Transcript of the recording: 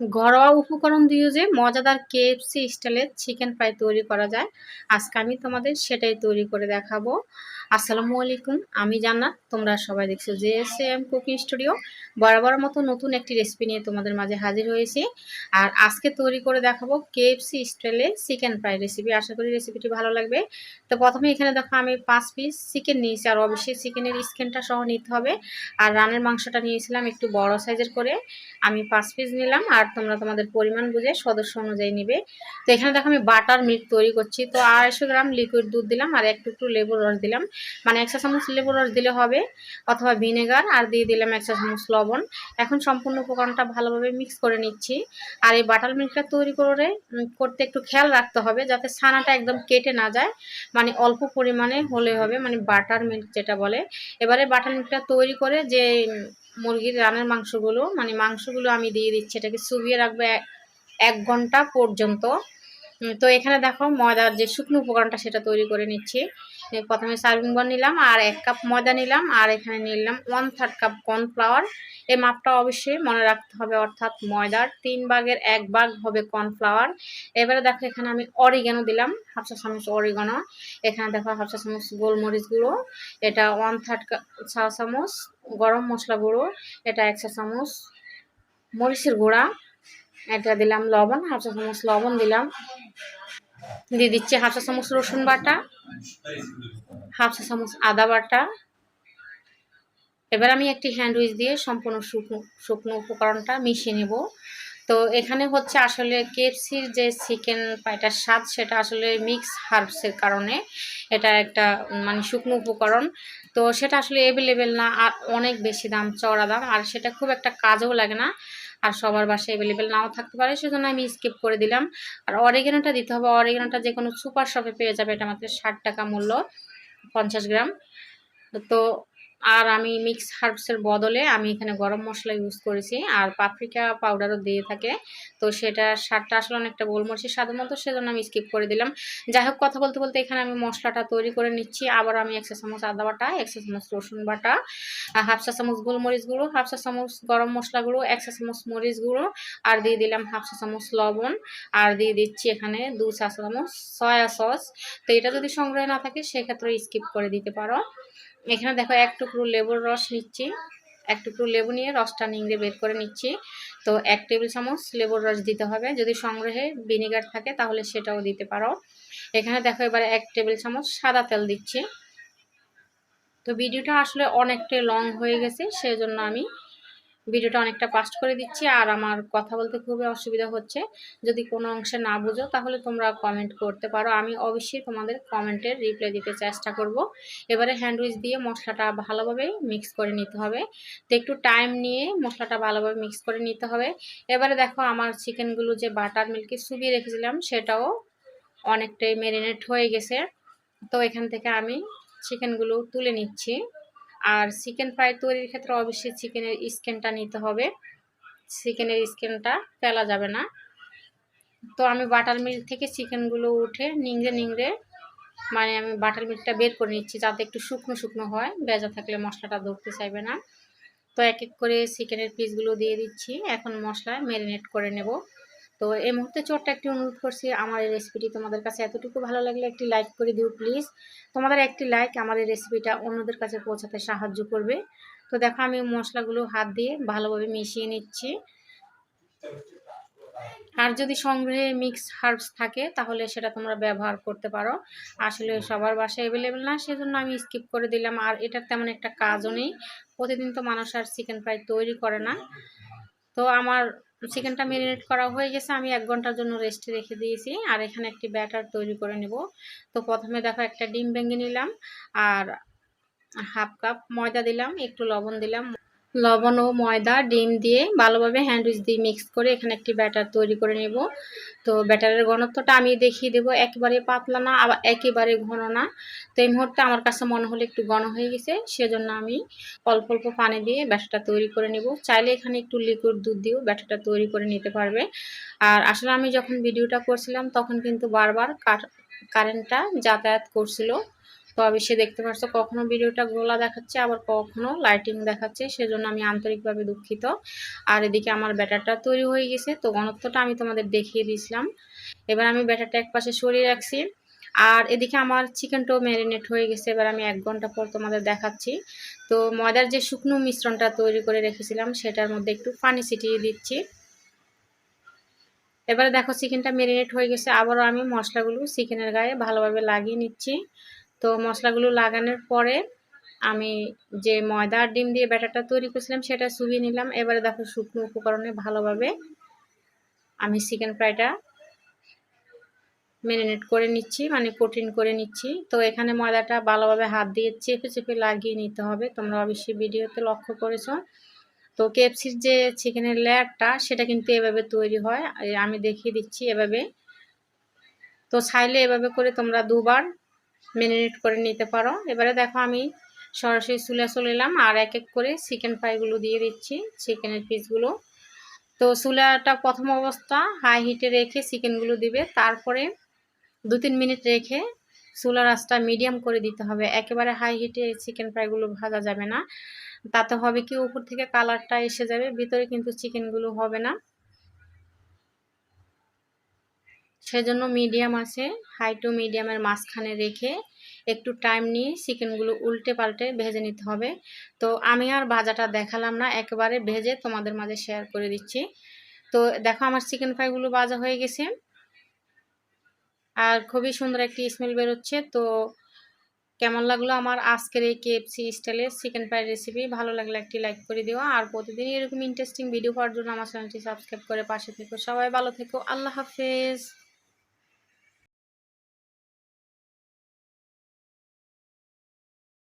ঘরোয়া উপকরণ দিয়ে যে মজাদার কেএফসি স্টাইলের চিকেন ফ্রাই তৈরি করা যায়। আজকে আমি তোমাদের সেটাই তৈরি করে দেখাবো। আসসালামু আলাইকুম, আমি জান্নাত, তোমরা সবাই দেখছ যে এস এম কুকিং স্টুডিও। বরাবর মতো নতুন একটি রেসিপি নিয়ে তোমাদের মাঝে হাজির হয়েছি। আর আজকে তৈরি করে দেখাবো কেএফসি স্টাইলে চিকেন ফ্রাই রেসিপি আশা করি রেসিপিটি ভালো লাগবে। তো প্রথমে এখানে দেখো, আমি পাঁচ পিস চিকেন নিয়েছি, আর অবশ্যই চিকেনের স্কিনটা সহ নিতে হবে। আর রানের মাংসটা নিয়েছিলাম একটু বড় সাইজের করে। আমি পাঁচ পিস নিলাম, আর তোমরা তোমাদের পরিমাণ বুঝে সদস্য অনুযায়ী নিবে। তো এখানে দেখো আমি বাটার মিল্ক তৈরি করছি। তো আড়াইশো গ্রাম লিকুইড দুধ দিলাম আর একটু একটু লেবুর রস দিলাম। মানে একশো চামচ লেবুর রস দিলে হবে অথবা ভিনেগার আর দিয়ে দিলাম একশো চামচ লবণ। এখন সম্পূর্ণ উপকরণটা ভালোভাবে মিক্স করে নিচ্ছি। আর এই বাটার মিল্কটা তৈরি করে করতে একটু খেয়াল রাখতে হবে যাতে ছানাটা একদম কেটে না যায়। মানে অল্প পরিমাণে হলে হবে মানে বাটার মিল্ক যেটা বলে। এবারে বাটার মিল্কটা তৈরি করে যে মুরগির রানের মাংসগুলো মানে মাংসগুলো আমি দিয়ে দিচ্ছি। এটাকে চুবিয়ে রাখব এক ঘণ্টা পর্যন্ত। তো এখানে দেখো ময়দার যে শুকনো উপকরণটা সেটা তৈরি করে নিচ্ছি। প্রথমে সার্ভিং বন নিলাম আর এক কাপ ময়দা নিলাম আর এখানে নিলাম ওয়ান থার্ড কাপ কর্নফ্লাওয়ার এই মাপটা অবশ্যই মনে রাখতে হবে, অর্থাৎ ময়দার তিন ভাগের এক ভাগ হবে কর্নফ্লাওয়ার এবারে দেখো এখানে আমি অরিগানো দিলাম, হাফসা চামচ অরিগানো এখানে দেখো হাফসা চামচ গোলমরিচ গুঁড়ো এটা ওয়ান থার্ড কাপ চা চামচ। গরম মশলা গুঁড়ো, এটা এক চা চামচ। মরিচের গুঁড়া এটা দিলাম লবণ, হাফ চা চামচ লবণ দিলাম। দিয়ে দিচ্ছি হাফ চা চামচ রসুন বাটা, হাফ চা চামচ আদা বাটা। এবার আমি একটি হ্যান্ডউইচ দিয়ে সম্পূর্ণ শুকনো শুকনো উপকরণটা মিশিয়ে নেব। তো এখানে হচ্ছে আসলে কেএফসির যে চিকেন পাইটার স্বাদ, সেটা আসলে মিক্স হার্বসের কারণে এটা একটা মানে শুকনো উপকরণ। তো সেটা আসলে অ্যাভেলেবেল না, আর অনেক বেশি দাম চড়া দাম, আর সেটা খুব একটা কাজও লাগে না, আর সবার বাসায় অ্যাভেলেবেল নাও থাকতে পারে, সেজন্য আমি স্কিপ করে দিলাম। আর অরিগেনোটা দিতে হবে অরিগেনোটা যে কোনো সুপার শপে পেয়ে যাবে, এটা মাত্র ষাট টাকা মূল্য, পঞ্চাশ গ্রাম। তো আর আমি মিক্স হার্বসের বদলে আমি এখানে গরম মশলা ইউজ করেছি। আর পাপরিকা পাউডারও দিয়ে থাকে। তো সেটা স্বাদটা আসলে অনেকটা গোলমরিচের স্বাদের মতো, সেজন্য আমি স্কিপ করে দিলাম। যাই হোক, কথা বলতে বলতে এখানে আমি মশলাটা তৈরি করে নিচ্ছি। আবার আমি একশো চামচ আদা বাটা একশো চামচ রসুন বাটা হাফসা চামচ গোলমরিচ গুঁড়ো হাফসা চামচ গরম মশলা গুঁড়ো একশো চামচ মরিচ গুঁড়ো, আর দিয়ে দিলাম হাফসা চামচ লবণ। আর দিয়ে দিচ্ছি এখানে দু চা চামচ সয়া সস তো এটা যদি সংগ্রহে না থাকে, সেক্ষেত্রে স্কিপ করে দিতে পারো। এখানে দেখো এক টুকরো লেবুর রস নিচ্ছি। এক টুকরো লেবু নিয়ে রসটা নিংড়ে বের করে নিচ্ছি। তো এক টেবিল চামচ লেবুর রস দিতে হবে। যদি সংগ্রহে ভিনেগার থাকে তাহলে সেটাও দিতে পারো। এখানে দেখো এবার এক টেবিল চামচ সাদা তেল দিচ্ছি। তো ভিডিওটা আসলে অনেকটাই লং হয়ে গেছে, সেজন্য আমি ভিডিওটা অনেকটা পাস্ট করে দিচ্ছি, আর আমার কথা বলতে খুবই অসুবিধা হচ্ছে। যদি কোনো অংশে না বুঝো, তাহলে তোমরা কমেন্ট করতে পারো। আমি অবশ্যই তোমাদের কমেন্টের রিপ্লাই দিতে চেষ্টা করব। এবারে হ্যান্ডউইচ দিয়ে মশলাটা ভালোভাবে মিক্স করে নিতে হবে। তো একটু টাইম নিয়ে মশলাটা ভালোভাবে মিক্স করে নিতে হবে। এবারে দেখো আমার চিকেনগুলো যে বাটার মিল্কে চুবিয়ে রেখেছিলাম, সেটাও অনেকটাই ম্যারিনেট হয়ে গেছে। তো এখান থেকে আমি চিকেনগুলো তুলে নিচ্ছি। আর চিকেন ফ্রাই তৈরির ক্ষেত্রে অবশ্যই চিকেনের স্কিনটা নিতে হবে। চিকেনের স্কিনটা ফেলা যাবে না। তো আমি বাটার মিল্ক থেকে চিকেনগুলো উঠে নিংড়ে নিংড়ে মানে আমি বাটার মিল্কটা বের করে নিচ্ছি যাতে একটু শুকনো শুকনো হয়, ভেজা থাকলে মশলাটা ধরতে চাইবে না। তো এক এক করে চিকেনের পিসগুলো দিয়ে দিচ্ছি। এখন মশলা ম্যারিনেট করে নেব। তো এই মুহূর্তে ছোট্ট একটি অনুরোধ করছি, আমার এই রেসিপিটি তোমাদের কাছে এতটুকু ভালো লাগলে একটি লাইক করে দিও প্লিজ তোমাদের একটি লাইক আমার এই রেসিপিটা অন্যদের কাছে পৌঁছাতে সাহায্য করবে। তো দেখো আমি মশলাগুলো হাত দিয়ে ভালোভাবে মিশিয়ে নিচ্ছি। আর যদি সংগ্রহে মিক্স হার্বস থাকে, তাহলে সেটা তোমরা ব্যবহার করতে পারো। আসলে সবার বাসায় অ্যাভেলেবেল না, সেজন্য আমি স্কিপ করে দিলাম। আর এটার তেমন একটা কাজও নেই। প্রতিদিন তো মানুষ আর চিকেন ফ্রাই তৈরি করে না। তো আমার চিকেনটা ম্যারিনেট করা হয়ে গেছে। আমি এক ঘণ্টার জন্য রেস্ট রেখে দিয়েছি। আর এখানে একটি ব্যাটার তৈরি করে নেব। তো প্রথমে দেখো একটা ডিম ভেঙে নিলাম। আর হাফ কাপ ময়দা দিলাম, একটু লবণ দিলাম। লবণ ও ময়দা, ডিম দিয়ে ভালোভাবে হ্যান্ডউইচ দিয়ে মিক্স করে এখানে একটি ব্যাটার তৈরি করে নেব। তো ব্যাটারের ঘনত্বটা আমি দেখিয়ে দেবো, একেবারে পাতলা না, আবার একেবারে ঘন না। তো এই মুহূর্তে আমার কাছে মনে হলো একটু ঘন হয়ে গেছে, সেজন্য আমি অল্প অল্প পানি দিয়ে ব্যাটারটা তৈরি করে নেব। চাইলে এখানে একটু লিকুইড দুধ দিয়েও ব্যাটারটা তৈরি করে নিতে পারবে। আর আসলে আমি যখন ভিডিওটা করছিলাম, তখন কিন্তু বারবার কারেন্টটা যাতায়াত করছিল। তো অবশ্যই দেখতে পাচ্ছ কখনো ভিডিওটা গোলা দেখাচ্ছে, আবার কখনো লাইটিং দেখাচ্ছে, সেজন্য আমি আন্তরিকভাবে দুঃখিত। আর এদিকে আমার ব্যাটারটা তৈরি হয়ে গেছে, তো ঘনত্বটা আমি তোমাদের দেখিয়ে দিয়েছিলাম। এবার আমি ব্যাটারটা এক পাশে সরিয়ে রাখছি। আর এদিকে আমার চিকেনটাও ম্যারিনেট হয়ে গেছে, এবার আমি এক ঘণ্টা পর তোমাদের দেখাচ্ছি। তো ময়দার যে শুকনো মিশ্রণটা তৈরি করে রেখেছিলাম, সেটার মধ্যে একটু পানি ছিটিয়ে দিচ্ছি। এবারে দেখো চিকেনটা ম্যারিনেট হয়ে গেছে, আবারও আমি মশলাগুলো চিকেনের গায়ে ভালোভাবে লাগিয়ে নিচ্ছি। তো মশলাগুলো লাগানোর পরে আমি যে ময়দা আর ডিম দিয়ে ব্যাটারটা তৈরি করেছিলাম সেটা চুবিয়ে নিলাম। এবারে দেখো শুকনো উপকরণে ভালোভাবে আমি চিকেন ফ্রাইটা ম্যারিনেট করে নিচ্ছি মানে কোটিন করে নিচ্ছি। তো এখানে ময়দাটা ভালোভাবে হাত দিয়ে চেপে চেপে লাগিয়ে নিতে হবে। তোমরা অবশ্যই ভিডিওতে লক্ষ্য করেছ। তো কেএফসির যে চিকেনের লেয়ারটা, সেটা কিন্তু এভাবে তৈরি হয়। আমি দেখিয়ে দিচ্ছি এভাবে। তো চাইলে এভাবে করে তোমরা দুবার ম্যারিনেট করে নিতে পারো। এবারে দেখো আমি সরাসরি চুলে চলে এলাম আর এক এক করে চিকেন ফ্রাইগুলো দিয়ে দিচ্ছি চিকেনের পিসগুলো তো চুলাটা প্রথম অবস্থা হাই হিটে রেখে চিকেনগুলো দিবে, তারপরে দু তিন মিনিট রেখে চুলার আঁচটা মিডিয়াম করে দিতে হবে। একেবারে হাই হিটে চিকেন ফ্রাইগুলো ভাজা যাবে না। তাতে হবে কি, উপর থেকে কালারটা এসে যাবে, ভিতরে কিন্তু চিকেনগুলো হবে না। সেজন্য মিডিয়াম আছে, হাই টু মিডিয়ামের মাঝখানে রেখে একটু টাইম নিয়ে চিকেনগুলো উল্টে পাল্টে ভেজে নিতে হবে। তো আমি আর ভাজাটা দেখালাম না, একেবারে ভেজে তোমাদের মাঝে শেয়ার করে দিচ্ছি। তো দেখো আমার চিকেন ফ্রাইগুলো ভাজা হয়ে গেছে। আর খুবই সুন্দর একটি স্মেল বেরোচ্ছে। তো কেমন লাগল আমার আজকের এই কেএফসি স্টাইলের চিকেন ফ্রাইড রেসিপি ভালো লাগলে একটি লাইক করে দিও। আর প্রতিদিন এরকম ইন্টারেস্টিং ভিডিও পাওয়ার জন্য আমার চ্যানেলটি সাবস্ক্রাইব করে পাশে থেকো। সবাই ভালো থেকো। আল্লাহ হাফেজ।